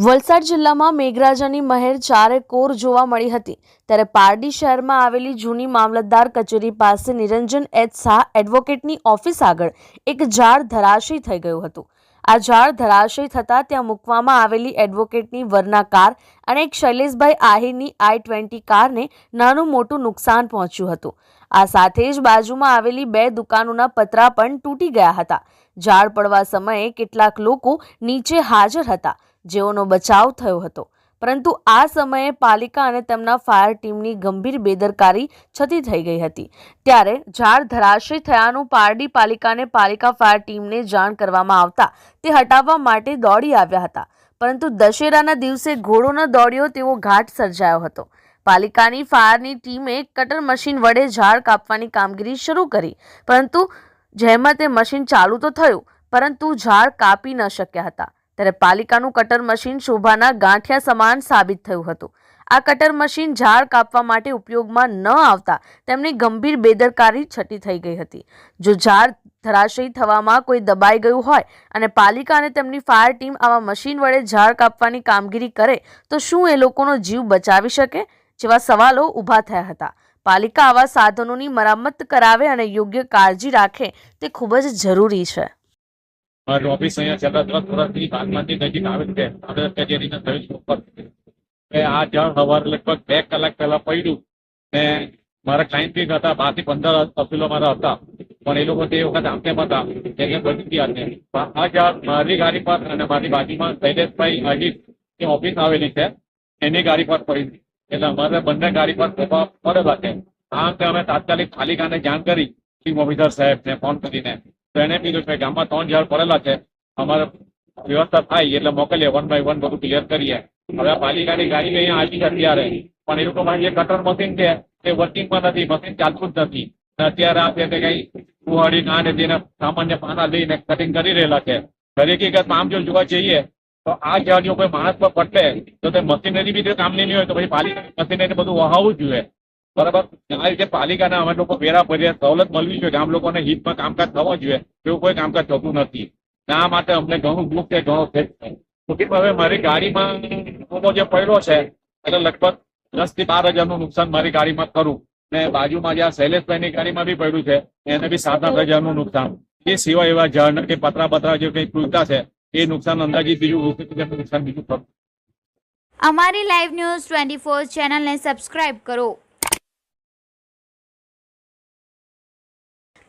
વલસાડ જિલ્લામાં મેઘરાજાની મહેર ચારે કોર જોવા મળી હતી. ત્યારે પારડી શહેરમાં આવેલી જૂની મામલતદાર કચેરી પાસે નિરંજન એચ શાહ એડવોકેટની ઓફિસ આગળ એક ઝાડ ધરાશય થઈ ગયું હતું. આ ઝાડ ધરાશય થતાં ત્યાં મૂકવામાં આવેલી એડવોકેટની વરના કાર અને એક શૈલેષભાઈ આહિરની આઈ ટ્વેન્ટી કારને નાનું મોટું નુકસાન પહોંચ્યું હતું. આ સાથે જ બાજુમાં આવેલી બે દુકાનોના પતરા પણ તૂટી ગયા હતા. ઝાડ પડવા સમયે કેટલાક લોકો નીચે હાજર હતા. જેઓનો બચાવ થયો હતો. પરંતુ આ સમયે પાલિકા અને તેમના ફાયર ટીમની ગંભીર બેદરકારી છતી થઈ ગઈ હતી. ત્યારે ઝાડ ધરાશય થયાનું પારડી પાલિકાને પાલિકા ફાયર ટીમને જાણ કરવામાં આવતા તે હટાવવા માટે દોડી આવ્યા હતા. પરંતુ દશેરાના દિવસે ઘોડો ન દોડ્યો તેવો ઘાટ સર્જાયો હતો. પાલિકાની ફાયરની ટીમે કટર મશીન વડે ઝાડ કાપવાની કામગીરી શરૂ કરી. પરંતુ જેમાં તે મશીન ચાલુ તો થયું, પરંતુ ઝાડ કાપી ન શક્યા હતા. ત્યારે પાલિકાનું કટર મશીન શોભાના ગાંઠિયા સમાન સાબિત થયું હતું. આ કટર મશીન ઝાડ કાપવા માટે ઉપયોગમાં ન આવતા તેમની ગંભીર બેદરકારી છટી થઈ ગઈ હતી. જો ઝાડ ધરાશયી થવામાં કોઈ દબાઈ ગયું હોય અને પાલિકા અને તેમની ફાયર ટીમ આવા મશીન વડે ઝાડ કાપવાની કામગીરી કરે, તો શું એ લોકોનો જીવ બચાવી શકે? જેવા સવાલો ઊભા થયા હતા. પાલિકા આવા સાધનોની મરામત કરાવે અને યોગ્ય કાળજી રાખે, તે ખૂબ જ જરૂરી છે. મારી ઓફિસ અહીંયા છેલ્લા દસ વર્ષથી બાગમતી નજીક આવેલ છે. આદર કચેરીના સર્વિસ ઉપર આ જળ સવારે લગભગ બે કલાક પહેલા પડ્યું ને મારા ક્લાયન્ટ બી હતા બારથી પંદર અપીલો મારા હતા. પણ એ લોકો તે વખત આમ તેમ હતા એ બચી ગયા છે. આ જળ મારી ગાડી પર અને મારી બાજુમાં શૈલેષભાઈ અજીતની ઓફિસ આવેલી છે, એની ગાડી પર પડી એટલે અમારે બંને ગાડી પર ફેરવા પડેલા આ અંતે અમે તાત્કાલિક પાલિકાને જાણ કરી ચીફ ઓફિસર સાહેબને ફોન કરીને. એને કીધું કે ગામમાં ત્રણ ઝાડ પડેલા છે. અમારે વ્યવસ્થા થાય એટલે મોકલીએ. વન બાય વન બધું ક્લિયર કરીએ. હવે પાલિકાની ગાડી અહીંયા આવી છે અત્યારે. પણ એ લોકો જે કટર મશીન છે તે વર્કિંગમાં નથી. મશીન ચાલતું જ નથી. અત્યારે આ છે તે કઈ કુહાડી ના ને તેને સામાન્ય પાના લઈને કટિંગ કરી રહેલા છે. દરેક આમ જો જોવા જઈએ, તો આ ઝાડ જો કોઈ માણસ પર પટલે, તો તે મશીનરી બી જો કામની નહીં હોય તો પછી પાલિકાની મશીનરી બધું વહાવવું જોઈએ. બરાબર? આ રીતે પાલિકાના અમે લોકો વેરા ભરીએ સવલત મળવી જોઈએ. ગામ લોકોને હિતમાં કામકાજ થવો જોઈએ. એવું કોઈ કામકાજ થતું નથી. ને માટે અમને ઘણું દુઃખ છે, ઘણો ખેદ હવે મારી ગાડીમાં મોટો જે પડ્યો છે, એટલે લગભગ દસથી બાર હજારનું નુકસાન મારી ગાડીમાં કરું ને બાજુમાં જ્યાં શૈલેષભાઈની ગાડીમાં બી પડ્યું છે એને બી સાત આઠ હજારનું નુકસાન. એ સિવાય એવા ઝાડ કે પતરા પતરા જે કંઈ તૂટતા છે, એ નુકસાન અંદાજિત બીજું નુકસાન બીજું અમારી લાઈવ ન્યૂઝ ટ્વેન્ટી ફોર ચેનલને સબસ્ક્રાઇબ કરો.